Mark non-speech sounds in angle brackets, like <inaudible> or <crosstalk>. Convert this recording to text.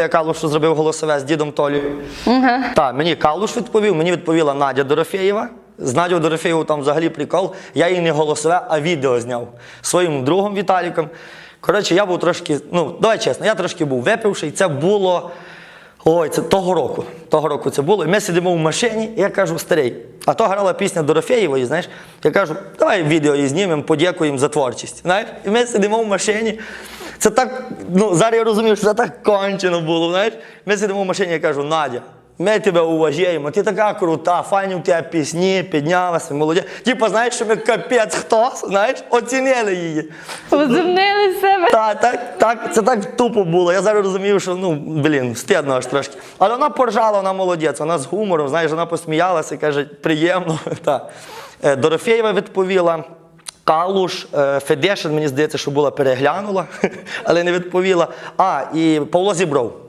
Я Калушу зробив голосове з дідом Толею. Так, мені Калуш відповів, мені відповіла Надя Дорофєєва. З Надю Дорофєєву там взагалі прикол. Я їй не голосове, а відео зняв своїм другом Віталіком. Коротше, я був трошки, ну, давай чесно, я трошки був випивший. Це було. Ой, це того року. Того року це було. І ми сидимо в машині, і я кажу, старий. А то грала пісня Дорофєєвої, знаєш. Я кажу, давай відео її знімемо, подякуємо за творчість. Знаєш? І ми сидимо в машині. Це так, ну зараз я розумію, що це так кончено було. Знаєш? Ми сидимо в машині, я кажу, Надя. Ми тебе уважаємо, ти така крута, файні у тебе пісні, піднялася, молодець. Типа, знаєш, що ми капець хто, знаєш, оцінили її. Возумнили себе. Так, так, так, це так тупо було. Я зараз розумію, що ну, блін, стидно аж трошки. Але вона поржала, вона молодець, вона з гумором, знаєш, вона посміялася і каже, приємно. <laughs> Так. Е, Дорофєєва відповіла. Калуш, е, Федешин, мені здається, що була переглянула, <laughs> але не відповіла. А, і Павло Зібров.